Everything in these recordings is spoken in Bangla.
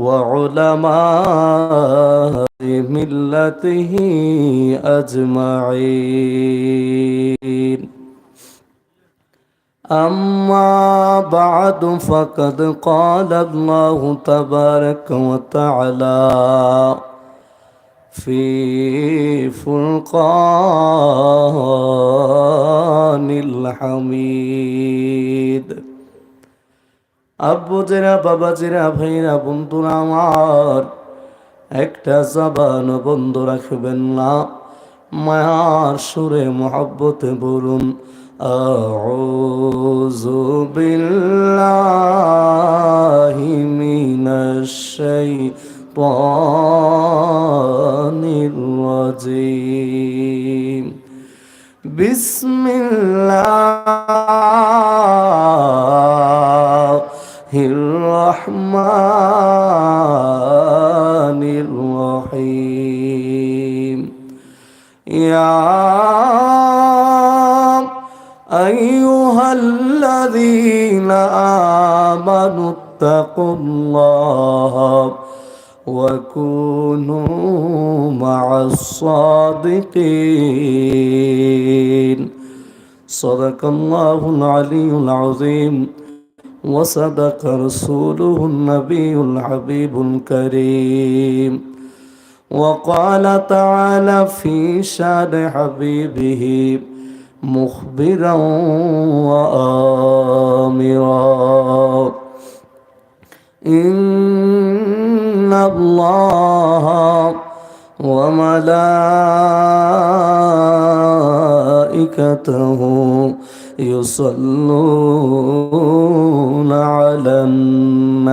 وعلماء ملته أجمعين. أما بعد فقد قال الله تبارك وتعالى في فرقان الحميد. আব্বুজেরা বাবাজেরা ভাইরা বন্ধুরা আমার, একটা জবান বন্ধ রাখবেন না। মায়ার সুরে মহাব্বতে বলুন রাজিম। বিসমিল্লাহ الرحمن الرحيم. يا أيها الذين آمنوا اتقوا الله وكونوا مع الصادقين. صدق الله العلي العظيم. وصدق رسوله النبي الحبيب الكريم. وقال تعالى في شأن حبيبه مخبرا وآمرا. إن الله وملائكته يصلون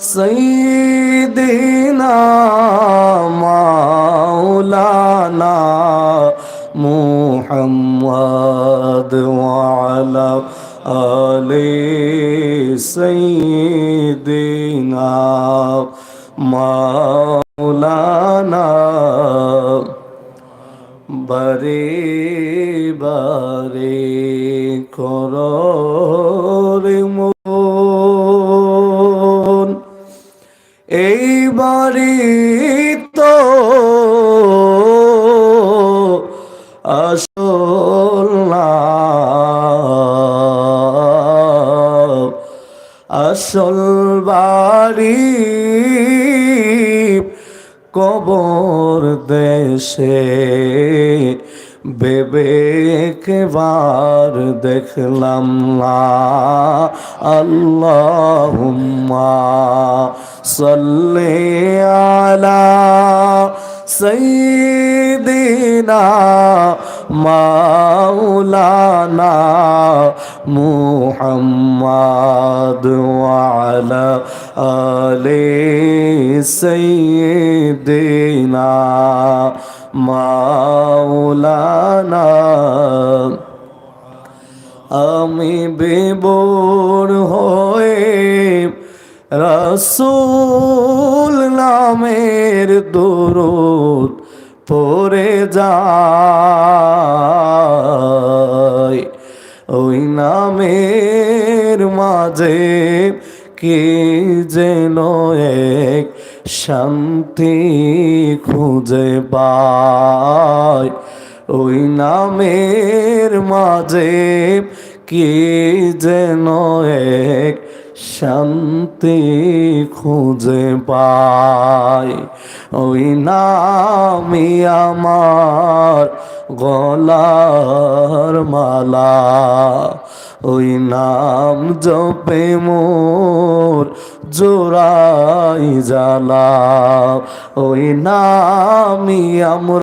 সৈদিনা মাওলানা মুহাম্মদ ওয়ালা আলি সৈদিনা মাওলানা বারে বারে করো আসল বাড়ি কবর দেশে বেবেকবার দেখলাম না। আল্লাহুম্মা সাল্লি আলা সাইয়্যিদিনা মাওলানা মুহাম্মদ আলা আলি সাইয়্যিদিনা মাওলানা। আমি বিবর হয়ে রসুল নামের দরুদ পরে যায়। ওই নামের মাঝে কি যেন এক শান্তি খুঁজে পায় ওই নামের মাঝে কি যেন এক শান্তি খুঁজে পায় ওই নামি আমার গলার মালা। ওই নাম জপে মোর জোড়াই জালা ওই নামি আমরা